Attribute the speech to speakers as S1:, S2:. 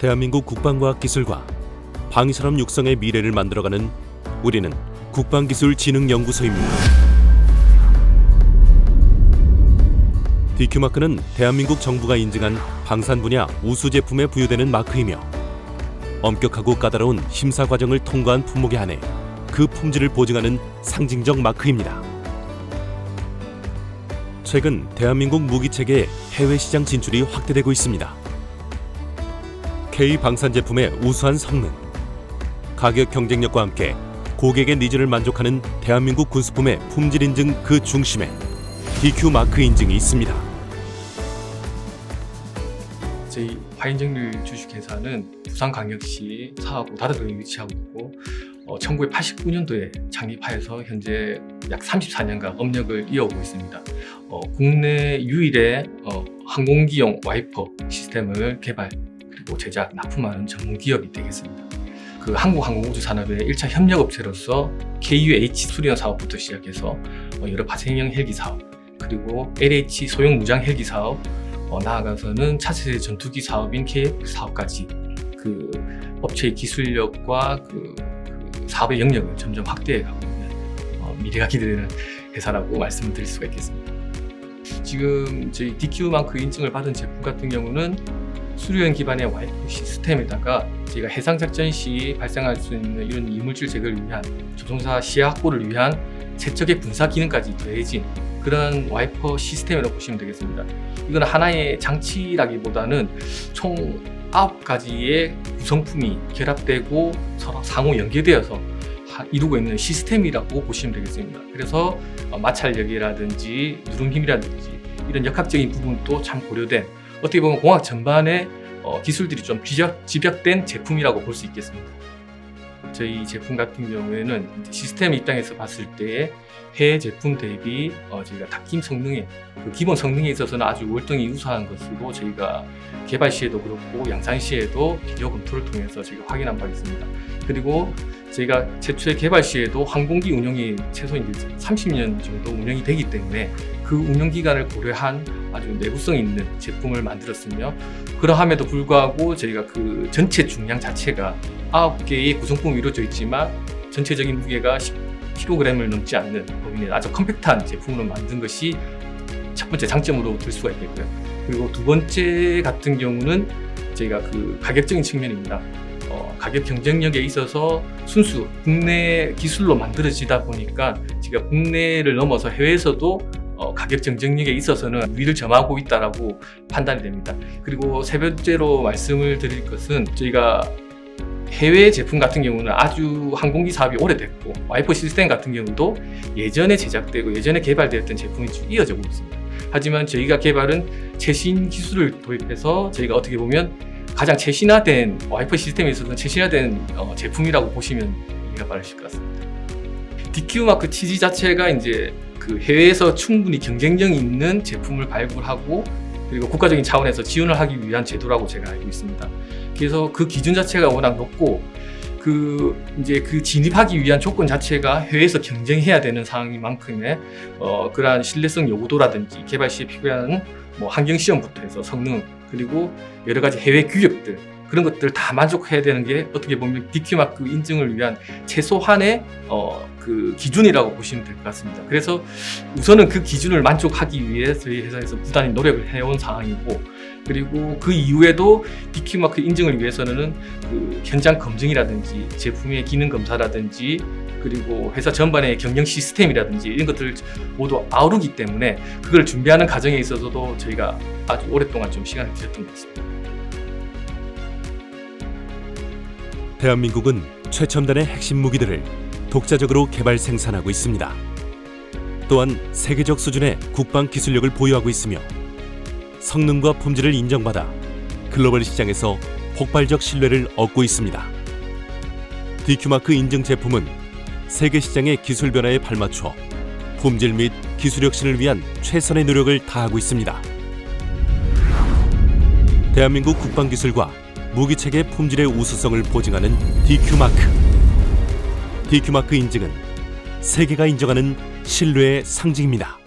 S1: 대한민국 국방과학 기술과 방위산업 육성의 미래를 만들어가는 우리는 국방기술진흥연구소입니다. DQ마크는 대한민국 정부가 인증한 방산 분야 우수 제품에 부여되는 마크이며 엄격하고 까다로운 심사 과정을 통과한 품목에 한해 그 품질을 보증하는 상징적 마크입니다. 최근 대한민국 무기 체계의 해외 시장 진출이 확대되고 있습니다. K 방산 제품의 우수한 성능, 가격 경쟁력과 함께 고객의 니즈를 만족하는 대한민국 군수품의 품질 인증 그 중심에 DQ 마크 인증이 있습니다.
S2: 저희 화인정밀 주식회사는 부산광역시 사하구 다다동에 위치하고 있고 어, 1989년도에 창립하여서 현재 약 34년간 업력을 이어오고 있습니다. 어, 국내 유일의 어, 항공기용 와이퍼 시스템을 개발 그리고 제작 납품하는 전문 기업이 되겠습니다. 그 한국항공우주 산업의 1차 협력업체로서 KUH 수리원 사업부터 시작해서 어, 여러 파생형 헬기 사업 그리고 LH 소형 무장 헬기 사업 어, 나아가서는 차세대 전투기 사업인 KF 사업까지 그 업체의 기술력과 그, 그 사업의 영역을 점점 확대해 가고 있는 어, 미래가 기대되는 회사라고 말씀을 드릴 수가 있겠습니다. 지금 저희 DQ만크 인증을 받은 제품 같은 경우는 수류형 기반의 와이프 시스템에다가 저희가 해상 작전 시 발생할 수 있는 이런 이물질 제거를 위한 조종사 시야 확보를 위한 세척의 분사 기능까지 더해진 그런 와이퍼 시스템이라고 보시면 되겠습니다. 이건 하나의 장치라기보다는 총 9가지의 구성품이 결합되고 서로 상호 연계되어서 하- 이루고 있는 시스템이라고 보시면 되겠습니다. 그래서 어, 마찰력이라든지 누름 힘이라든지 이런 역학적인 부분도 참 고려된 어떻게 보면 공학 전반의 어, 기술들이 좀 집약, 집약된 제품이라고 볼 수 있겠습니다. 저희 제품 같은 경우에는 시스템 입장에서 봤을 때 해외 제품 대비 어, 저희가 닦임 성능에 그 기본 성능에 있어서는 아주 월등히 우수한 것으로 저희가 개발 시에도 그렇고 양산 시에도 비교 검토를 통해서 저희가 확인한 바 있습니다. 그리고 저희가 최초의 개발 시에도 항공기 운영이 최소 이제 30년 정도 운영이 되기 때문에 그 운영 기간을 고려한 아주 내구성 있는 제품을 만들었으며 그러함에도 불구하고 저희가 그 전체 중량 자체가 9개의 구성품이 이루어져 있지만 전체적인 무게가 10kg을 넘지 않는 범위의 아주 컴팩트한 제품으로 만든 것이 첫 번째 장점으로 들 수가 있겠고요. 그리고 두 번째 같은 경우는 저희가 그 가격적인 측면입니다. 어, 가격 경쟁력에 있어서 순수 국내 기술로 만들어지다 보니까 제가 국내를 넘어서 해외에서도 어, 가격 경쟁력에 있어서는 위를 점하고 있다라고 판단이 됩니다. 그리고 세 번째로 말씀을 드릴 것은 저희가 해외 제품 같은 경우는 아주 항공기 사업이 오래됐고 와이퍼 시스템 같은 경우도 예전에 제작되고 예전에 개발되었던 제품이 쭉 이어져 오고 있습니다. 하지만 저희가 개발은 최신 기술을 도입해서 저희가 어떻게 보면 가장 최신화된 와이퍼 시스템에 있어서는 최신화된 어, 제품이라고 보시면 이해가 빠르실 것 같습니다. DQ 마크 TG 자체가 이제 그 해외에서 충분히 경쟁력 있는 제품을 발굴하고 그리고 국가적인 차원에서 지원을 하기 위한 제도라고 제가 알고 있습니다. 그래서 그 기준 자체가 워낙 높고 그 이제 그 진입하기 위한 조건 자체가 해외에서 경쟁해야 되는 상황인 만큼의 어 그러한 신뢰성 요구도라든지 개발 시에 필요한 뭐 환경 시험부터 해서 성능 그리고 여러 가지 해외 규격들 그런 것들 다 만족해야 되는 게 어떻게 보면 DQ 마크 인증을 위한 최소한의 어 그 기준이라고 보시면 될 것 같습니다. 그래서 우선은 그 기준을 만족하기 위해 저희 회사에서 부단히 노력을 해온 상황이고 그리고 그 이후에도 DQ 마크 인증을 위해서는 그 현장 검증이라든지 제품의 기능 검사라든지 그리고 회사 전반의 경영 시스템이라든지 이런 것들을 모두 아우르기 때문에 그걸 준비하는 과정에 있어서도 저희가 아주 오랫동안 좀 시간을 들였던 것 같습니다.
S1: 대한민국은 최첨단의 핵심 무기들을 독자적으로 개발 생산하고 있습니다. 또한 세계적 수준의 국방 기술력을 보유하고 있으며 성능과 품질을 인정받아 글로벌 시장에서 폭발적 신뢰를 얻고 있습니다. DQ마크 인증 제품은 세계 시장의 기술 변화에 발맞춰 품질 및 기술 혁신을 위한 최선의 노력을 다하고 있습니다. 대한민국 국방 기술과 무기 체계 품질의 우수성을 보증하는 DQ마크. DQ마크 인증은 세계가 인정하는 신뢰의 상징입니다.